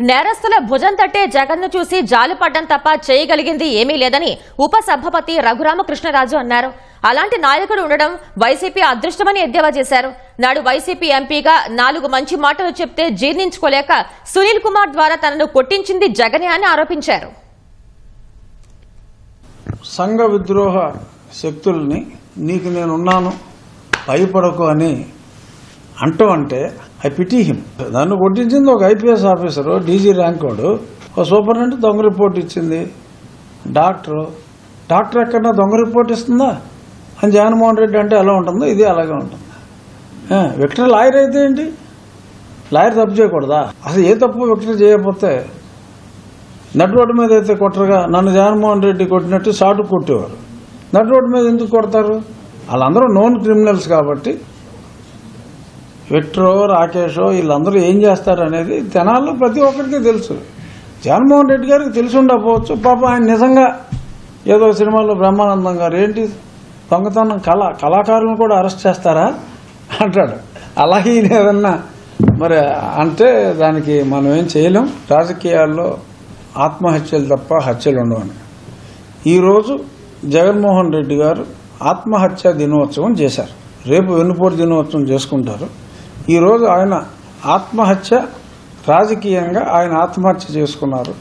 నేరస్తుల భుజం తట్టే జగన్ను చూసి జాలిపడ్డం తప్ప చేయగలిగింది ఏమీ లేదని ఉప సభాపతి రఘురామకృష్ణరాజు అన్నారు. అలాంటి నాయకుడు ఉండడం వైసీపీ అదృష్టమని ఎద్దేవా చేశారు. నాడు వైసీపీ ఎంపీగా నాలుగు మంచి మాటలు చెప్తే జీర్ణించుకోలేక సునీల్ కుమార్ ద్వారా తనను కొట్టించింది జగనే అని ఆరోపించారు. సంఘ విద్రోహ శక్తుల్ని నీకు నేనున్నాను భయపడకు అని అంటూ అంటే ఐ పిటీ హిమ్. నన్ను కొట్టించింది ఒక ఐపీఎస్ ఆఫీసరు డీజీ ర్యాంక్ వాడు. ఒక సూపరింటెండెంట్ దొంగ రిపోర్ట్ ఇచ్చింది. డాక్టరు డాక్టర్ ఎక్కడన్నా దొంగ రిపోర్ట్ ఇస్తుందా? అని జగన్మోహన్ రెడ్డి అంటే ఎలా ఉంటుందో ఇది అలాగే ఉంటుంది. విక్టర్ లాయర్ అయితే ఏంటి? లాయర్ తప్పు చేయకూడదా? అసలు ఏ తప్పు విక్టర్ చేయకపోతే నట్ రోడ్డు మీద అయితే కొట్టరుగా. నన్ను జగన్మోహన్ రెడ్డి కొట్టినట్టు షాటు కొట్టేవారు. నట్ రోడ్డు మీద ఎందుకు కొడతారు? వాళ్ళందరూ నోన్ క్రిమినల్స్ కాబట్టి విక్టరో రాకేషో వీళ్ళందరూ ఏం చేస్తారు అనేది జనాల్లో ప్రతి ఒక్కరికి తెలుసు. జగన్మోహన్ రెడ్డి గారికి తెలిసి ఉండకపోవచ్చు. పాప ఆయన నిజంగా ఏదో సినిమాలో బ్రహ్మానందం గారు ఏంటి? దొంగతనం కళ కళాకారులను కూడా అరెస్ట్ చేస్తారా? అంటాడు. అలాగే ఏదన్నా మరి అంటే దానికి మనం ఏం చేయలేం. రాజకీయాల్లో ఆత్మహత్యలు తప్ప హత్యలు ఉండవని ఈరోజు జగన్మోహన్ రెడ్డి గారు ఆత్మహత్య దినోత్సవం చేశారు. రేపు వెన్నుపోటు దినోత్సవం చేసుకుంటారు. ఈరోజు ఆయన ఆత్మహత్య రాజకీయంగా ఆయన ఆత్మహత్య చేసుకున్నారు.